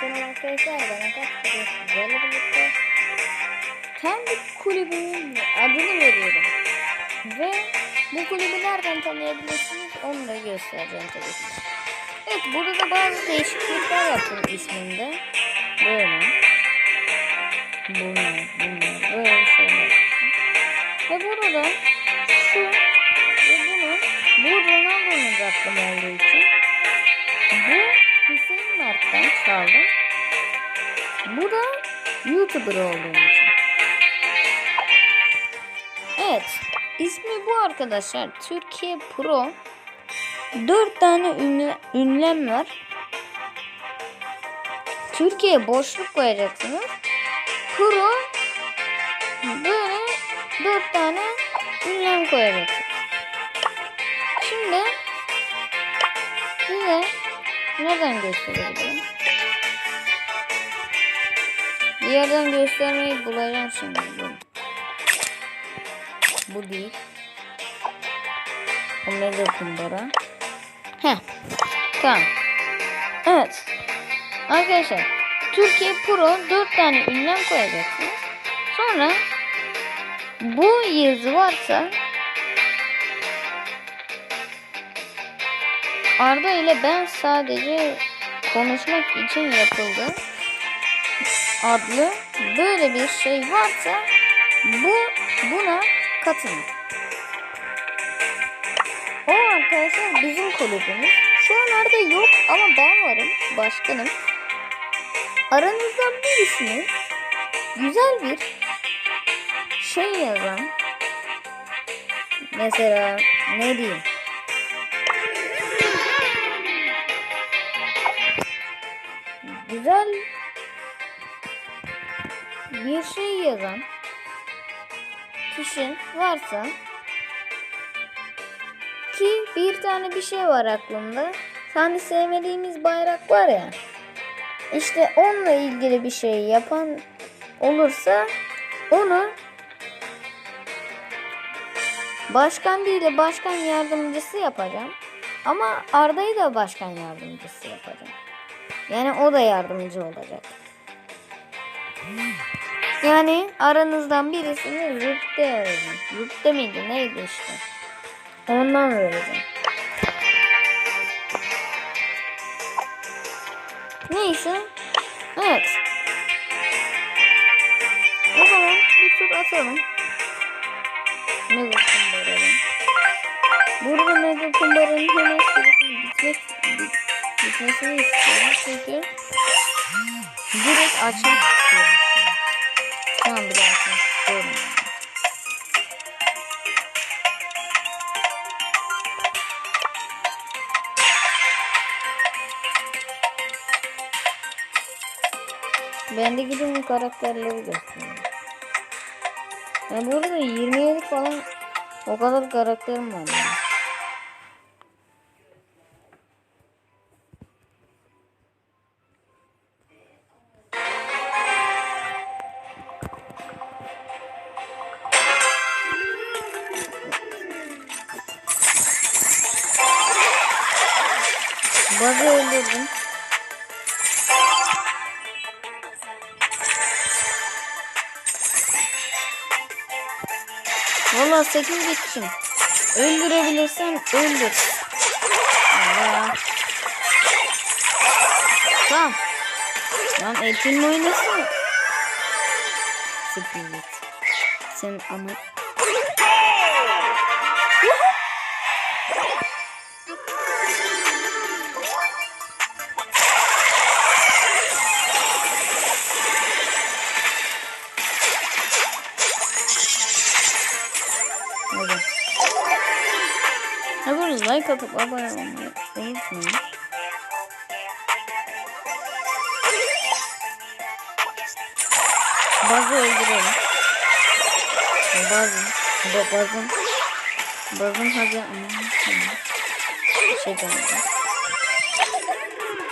selam arkadaşlar. Ben bugün sizlerle birlikte kendi kulübümün adını veriyorum. Ve bu kulübü nereden tanıyabilirsiniz onu da göstereceğim tabii ki. Evet burada da bazı değişiklikler yaptım isminde. Böyle. Bunlar, bunlar, böyle şeyler. Ve burada şu ve bunu bu Ronaldo'nun rakam olduğu için Çaldım. Bu da YouTuber olduğum için. Evet. ismi bu arkadaşlar. Türkiye Pro. 4 tane ünlü, ünlem var. Türkiye boşluk koyacaksınız. Pro böyle 4 tane ünlem koyacaksınız. Şimdi size nereden gösterebilirim? Bir yerden göstermeyi bulacağım şimdi. Dur. Bu değil. Omega kumbara. Heh. Tamam. Evet. Arkadaşlar. Türkiye Pro 4 tane ünlem koyacaksınız. Sonra bu yazı varsa Arda ile ben sadece konuşmak için yapıldı adlı böyle bir şey varsa bu buna katılın. O arkadaşlar bizim kulübümüz. Şu an Arda yok ama ben varım. Başkanım. Aranızdan birisinin güzel bir şey yazan mesela ne diyeyim güzel bir şey yazan kişi varsa ki bir tane bir şey var aklımda. Hani sevmediğimiz bayrak var ya. İşte onunla ilgili bir şey yapan olursa onu başkan değil de başkan yardımcısı yapacağım. Ama Arda'yı da başkan yardımcısı yapacağım. Yani o da yardımcı olacak. Yani aranızdan birisini rüpte vereceğim. Rüpte miydi neydi işte. Ondan vereceğim. Neyse. Evet. O zaman bir tur atalım. Mega kumbaranın. Burada mega kumbaranın hemen süresinin bitmek, bit, bitmesini istiyorum. Çünkü direkt açmak istiyorum. Ben de gidin bu karakterleri göstereyim. Ben bu arada 27 falan o kadar karakterim var. Yani. Bazı öldürdüm. Valla 8 gittim. Öldürebilirsen öldür. Tamam. Lan Elfin mi oynasın? 8 git. Sen ama... like atıp abone olmayı unutmayın. Bazı öldürelim. Bazı. Ba bazı. Bazı hadi. Hmm, tamam. Bir şey demedim.